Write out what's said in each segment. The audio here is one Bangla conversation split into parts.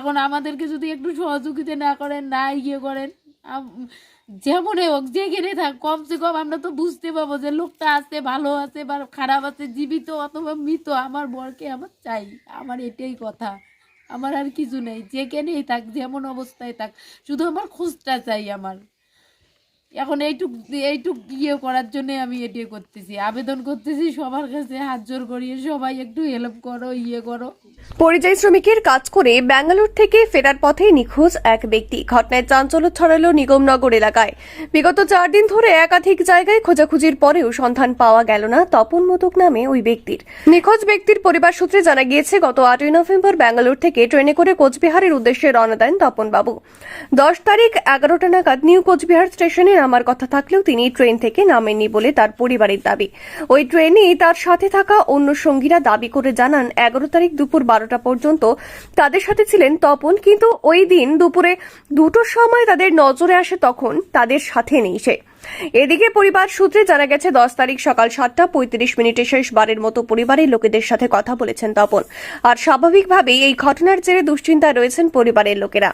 এখন আমাদেরকে যদি একটু সহযোগিতা না করেন, না ইয়ে করেন যেমনই হোক যেখানে থাক, কমসে কম আমরা তো বুঝতে পারব যে লোকটা আছে, ভালো আছে, বা খারাপ আছে, জীবিত অথবা মৃত, আমার বরকে আমার চাই, আমার এটাই কথা। আমার আর কিছু নেই, যেখানেই থাক, যেমন অবস্থায় থাক, শুধু আমার খোঁজটা চাই আমার। এখন এইটুক এইটুক ইয়ে করার জন্য আমি এটি করতেছি, আবেদন করতেছি সবার কাছে, হাত জোর করিয়ে সবাই একটু হেল্প করো ইয়ে করো। পরিযায়ী শ্রমিকের কাজ করে ব্যাঙ্গালোর থেকে ফেরার পথে নিখোঁজ এক ব্যক্তি। ঘটনায় চাঞ্চল্য ছড়ালো নিগমনগর এলাকায়। বিগত চার দিন ধরে একাধিক জায়গায় খোঁজাখুঁজির পরেও সন্ধান পাওয়া গেল না তপন মোদক নামে ওই ব্যক্তির। নিখোঁজ ব্যক্তির পরিবার সূত্রে জানা গিয়েছে, গত আটই নভেম্বর ব্যাঙ্গালোর থেকে ট্রেনে করে কোচবিহারের উদ্দেশ্যে রওনা দেন তপন বাবু দশ তারিখ এগারোটা নাগাদ নিউ কোচবিহার স্টেশনে নামার কথা থাকলেও তিনি ট্রেন থেকে নামেননি বলে তার পরিবারের দাবি। ওই ট্রেনে তার সাথে থাকা অন্য সঙ্গীরা দাবি করে জানান, এগারো তারিখ দুপুর বারোটা পর্যন্ত তাদের সাথে ছিলেন তপন, কিন্তু ওই দিন দুপুরে দুটোর সময় তাদের নজরে আসে তখন তাদের সাথে নেই সে। এদিকে পরিবার সূত্রে জানা গেছে, দশ তারিখ সকাল সাতটা পঁয়ত্রিশ মিনিটে শেষবারের মতো পরিবারের লোকেদের সাথে কথা বলেছেন তপন। আর স্বাভাবিকভাবেই এই ঘটনার জেরে দুশ্চিন্তায় রয়েছেন পরিবারের লোকেরা।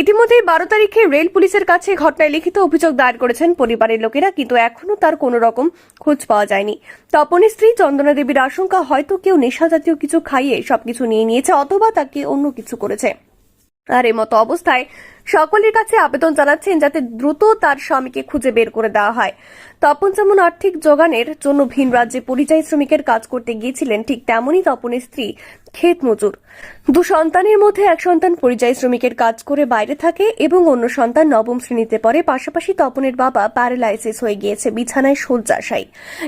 ইতিমধ্যেই বারো তারিখে রেল পুলিশের কাছে ঘটনায় লিখিত অভিযোগ দায়ের করেছেন পরিবারের লোকেরা, কিন্তু এখনও তার কোনো রকম খোঁজ পাওয়া যায়নি। তপনের স্ত্রী চন্দনা দেবীর আশঙ্কা হয়তো কেউ নেশা জাতীয় কিছু খাইয়ে সবকিছু নিয়ে নিয়েছে, অথবা তাকে অন্য কিছু করেছে। আর এই মতো অবস্থায় সকলের কাছে আবেদন জানাচ্ছেন যাতে দ্রুত তার স্বামীকে খুঁজে বের করে দেওয়া হয়। তপন যেমন আর্থিক যোগানের জন্য ভিন রাজ্যে পরিযায়ী শ্রমিকের কাজ করতে গিয়েছিলেন, ঠিক তেমনই তপনের স্ত্রী ক্ষেত মজুর। দু সন্তানের মধ্যে এক সন্তান পরিযায়ী শ্রমিকের কাজ করে বাইরে থাকে এবং অন্য সন্তান নবম শ্রেণীতে পড়ে। পাশাপাশি তপনের বাবা প্যারালাইসিস হয়ে গিয়েছে, বিছানায় শয্যাশায়ী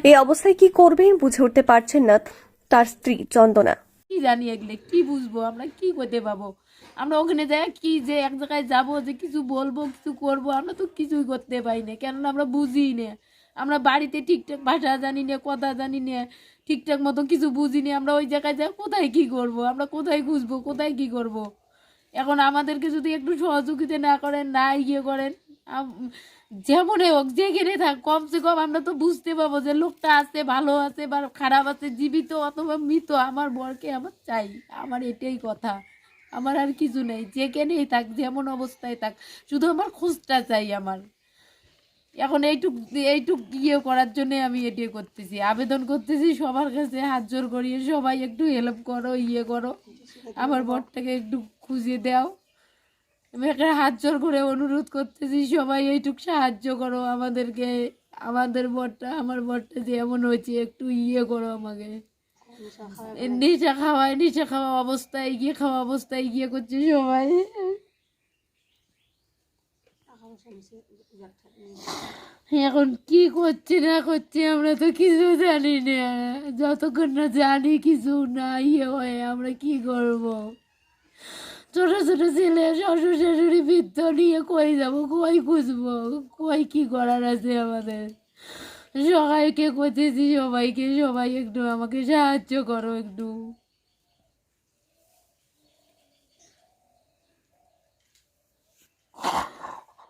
এই অবস্থায় কি করবেন বুঝে উঠতে পারছেন না তার স্ত্রী চন্দনা। কি জানি এগুলো, কি বুঝব, আমরা কি করতে পাবো আমরা ওখানে যাই, কি যে এক জায়গায় যাব, যে কিছু বলব, কিছু করব, আমরা তো কিছুই করতে পারি না, কেননা আমরা বুঝি না আমরা বাড়িতে ঠিকঠাক ভাষা জানি না, কথা জানি না, ঠিকঠাক মতো কিছু বুঝি না, আমরা ওই জায়গায় যাই, কোথায় কি করব, আমরা কোথায় খুঁজবো, কোথায় কি করব। এখন আমাদেরকে যদি একটু সহযোগিতা না করেন, না ইয়ে করেন যেমনই হোক, যেখানে থাক, কমসে কম আমরা তো বুঝতে পারব যে লোকটা আছে, ভালো আছে বা খারাপ আছে, জীবিত অথবা মৃত, আমার বরকে আমার চাই, আমার এটাই কথা। আমার আর কিছু নেই, যেখানেই থাক, যেমন অবস্থায় থাক, শুধু আমার খোঁজটা চাই আমার। এখন এইটুক এইটুক ইয়ে করার জন্য আমি এটি করতেছি, আবেদন করতেছি সবার কাছে, হাত জোর করিয়ে সবাই একটু হেল্প করো ইয়ে করো, আমার বরটাকে একটু খুঁজে দাও। আমি একটা হাত জোর করে অনুরোধ করতেছি, সবাই এইটুক সাহায্য করো আমাদেরকে। আমাদের বরটা, আমার বরটা যে এমন হয়েছে, একটু ইয়ে করো আমাকে। নেশা খাওয়ায়, নেশা খাওয়া অবস্থায় গিয়ে খাওয়া অবস্থায় গিয়ে করছে সবাই। এখন কি করছে না করছে আমরা তো কিছু জানি না। যতক্ষণ না জানি কিছু না ইয়ে হয় আমরা কি করব? ছোট ছোট ছেলে শ্বশুর শাশুড়ি বৃদ্ধ নিয়ে কই যাব? কই খুঁজবো? কই কি করার আছে আমাদের? সবাইকে করতেছি সবাইকে, সবাই একটু আমাকে সাহায্য করো একটু।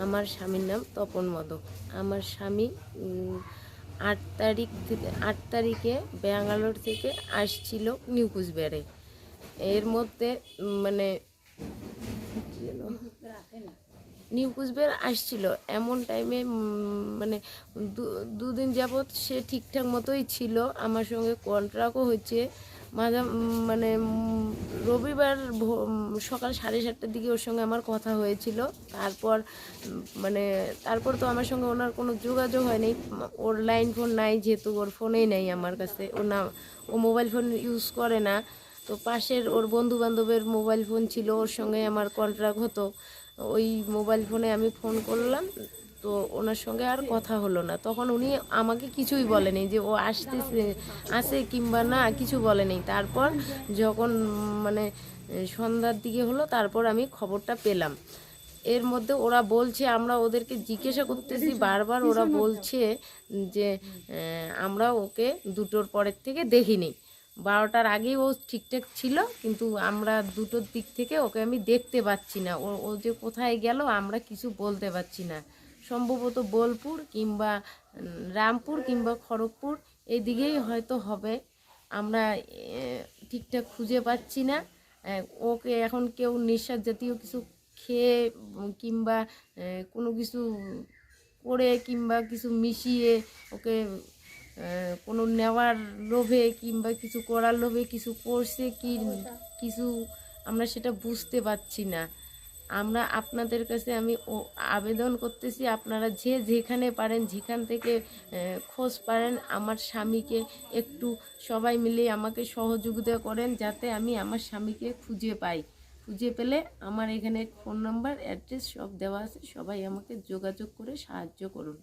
আমার স্বামীর নাম তপন মদক। আমার স্বামী আট তারিখ থেকে- আট তারিখে ব্যাঙ্গালোর থেকে আসছিল নিউ কুচবিহারে। এর মধ্যে মানে? নিউ কুচবিহার আসছিল। এমন টাইমে মানে দুদিন যাবৎ সে ঠিকঠাক মতোই ছিল। আমার সঙ্গে কন্ট্রাক্টও হচ্ছে মাঝে মানে রবিবার সকাল সাড়ে সাতটার দিকে ওর সঙ্গে আমার কথা হয়েছিল। তারপর মানে তারপর তো আমার সঙ্গে ওনার কোনো যোগাযোগ হয়নি। ওর লাইন ফোন নাই, যেহেতু ওর ফোনেই নেই আমার কাছে। ও না, ও মোবাইল ফোন ইউজ করে না। তো পাশের ওর বন্ধু বান্ধবের মোবাইল ফোন ছিল, ওর সঙ্গে আমার কন্ট্রাক্ট হতো। ওই মোবাইল ফোনে আমি ফোন করলাম, তো ওনার সঙ্গে আর কথা হলো না। তখন উনি আমাকে কিছুই বলেনি যে ও আসতেছে আসে কিংবা না, কিছু বলেনি। তারপর যখন মানে সন্ধ্যার দিকে হলো, তারপর আমি খবরটা পেলাম। এর মধ্যে ওরা বলছে, আমরা ওদেরকে জিজ্ঞাসা করতেছি, বারবার ওরা বলছে যে আমরা ওকে দুটোর পরের থেকে দেখিনি। বারোটার আগেই ও ঠিকঠাক ছিল, কিন্তু আমরা দুটোর দিক থেকে ওকে আমি দেখতে পাচ্ছি না। ও ও যে কোথায় গেল আমরা কিছু বলতে পারছি না। সম্ভবত বোলপুর কিংবা রামপুর কিংবা খড়গপুর এদিকেই হয়তো হবে। আমরা ঠিকঠাক খুঁজে পাচ্ছি না। ওকে এখন কেউ নিঃশ্বাস জাতীয় কিছু খেয়ে কিংবা কোনো কিছু করে কিংবা কিছু মিশিয়ে ওকে কোনো নেওয়ার লোভে কিংবা কিছু করার লোভে কিছু করছে কি, কিছু আমরা সেটা বুঝতে পারছি না। আমরা আপনাদের কাছে আমি আবেদন করতেছি, আপনারা যে যেখানে পারেন, যেখান থেকে খোঁজ পারেন, আমার স্বামীকে একটু সবাই মিলে আমাকে সহযোগিতা করেন যাতে আমি আমার স্বামীকে খুঁজে পাই। খুঁজে পেলে আমার এখানে ফোন নাম্বার, অ্যাড্রেস সব দেওয়া আছে, সবাই আমাকে যোগাযোগ করে সাহায্য করুন।